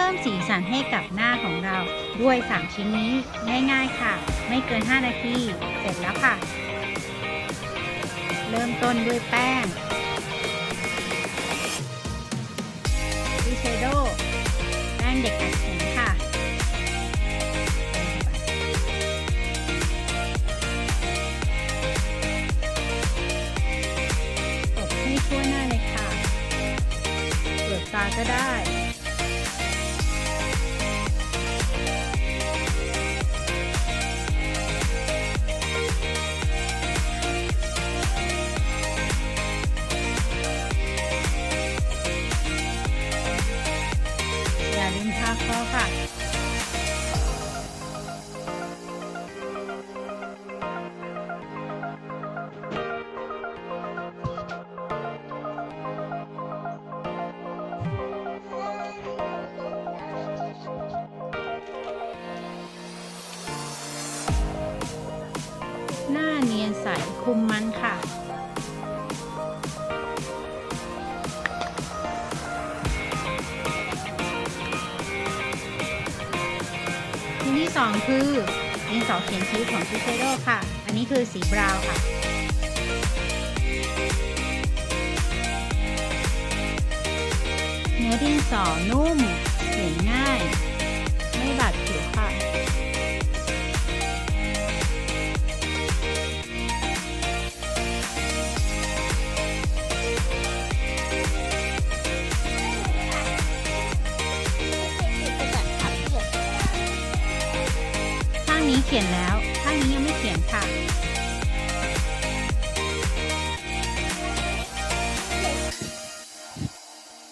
พิ่มสีสันให้กับหน้าของเราด้วย 3 ชิ้นนี้ง่าย ๆ ค่ะ ไม่เกิน 5 นาที เสร็จแล้วค่ะ เริ่มต้นด้วยแป้งดิเชโดแป้งเด็กอัดแข็งค่ะตบให้ทั่วหน้าเลยค่ะเปลือกตาก็ได้ หน้าเนียนใสคุมมันค่ะชิ้นที่ 2 คือดินสอเขียนคิ้วของชิเชโร่ค่ะ อันนี้คือสีบราวน์ค่ะเนื้อดินสอนุ่ม นี้เขียนแล้วข้างนี้ยังไม่เขียนค่ะ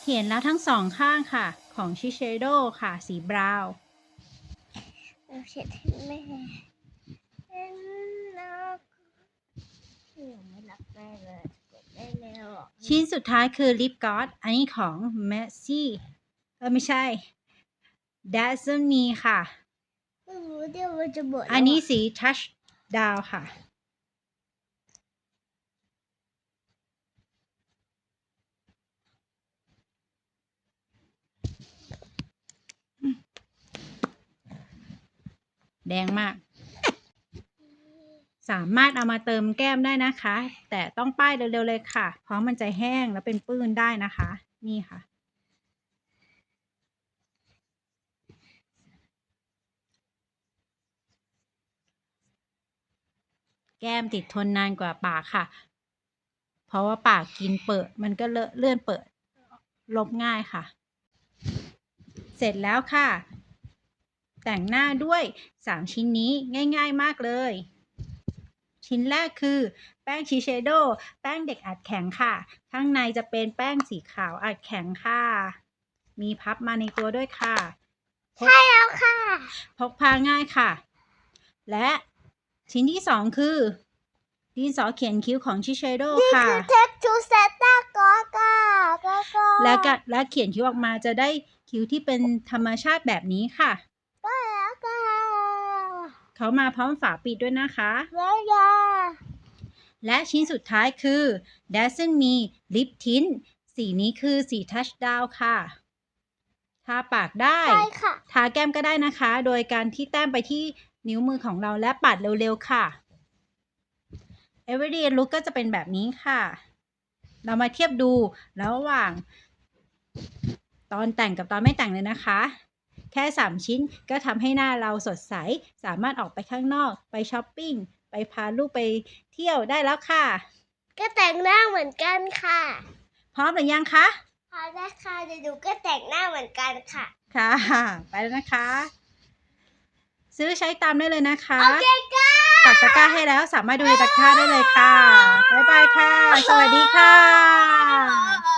เขียนแล้วทั้งสองข้างค่ะ ของชิเชโดค่ะ สีบราวน์เราเช็ดให้แม่เอ็นนักหนูไม่รักแม่เลยกดได้แล้วอะชิ้นสุดท้ายคือลิปก o ออันนี้ของ m e s s y เออไม่ใช่ d a z z l e Me ค่ะ ไม่รู้เดี๋ยวมันจะหมดอันนี้สี Touch Down ค่ะ แดงมาก สามารถเอามาเติมแก้มได้นะคะ แต่ต้องป้ายเร็วๆเลยค่ะ เพราะมันจะแห้งแล้วเป็นปื้นได้นะคะ นี่ค่ะ แก้มติดทนนานกว่าปากค่ะ เพราะว่าปากกินเปิด มันก็เลอะเลื่อนเปิด ลบง่ายค่ะ เสร็จแล้วค่ะ แต่งหน้าด้วย 3 ชิ้นนี้ง่ายๆมากเลย ชิ้นแรกคือ แป้งชีเชโดแป้งเด็กอัดแข็งค่ะ ข้างในจะเป็นแป้งสีขาวอัดแข็งค่ะ มีพับมาในตัวด้วยค่ะพกใช่แล้วค่ะ พกพาง่ายค่ะ และ ชิ้นที่สองคือ ดินสอเขียนคิ้วของชิเชโดนี่ค่ะ คือเทคทูเซตตากอกากากาและก็และเขียนคิ้วออกมาจะได้คิ้วที่เป็นธรรมชาติแบบนี้ค่ะ ก็แล้วก็เขามาพร้อมฝาปิดด้วยนะคะแล้วยาและชิ้นสุดท้ายคือ d a z z l e Me Lip Tint สีนี้คือสี Touch Down ค่ะ ทาปากได้ ใช่ค่ะ ทาแก้มก็ได้นะคะ โดยการที่แต้มไปที่ นิ้วมือของเราและปัดเร็วๆค่ะ Everyday Look ก็จะเป็นแบบนี้ค่ะ เรามาเทียบดูระหว่าง ตอนแต่งกับตอนไม่แต่งเลยนะคะ แค่ 3 ชิ้นก็ทำให้หน้าเราสดใส สามารถออกไปข้างนอก ไปช้อปปิ้ง ไปพาลูกไปเที่ยวได้แล้วค่ะ ก็แต่งหน้าเหมือนกันค่ะ พร้อมหรือยังคะพอได้ค่ะเดี๋ยวหนูก็แต่งหน้าเหมือนกันค่ะ ค่ะ ไปแล้วนะคะ ซื้อใช้ตามได้เลยนะคะโอเคค่ะตักตะกร้าให้แล้วสามารถดูในตะกร้าได้เลยค่ะ บ๊ายบายค่ะ สวัสดีค่ะ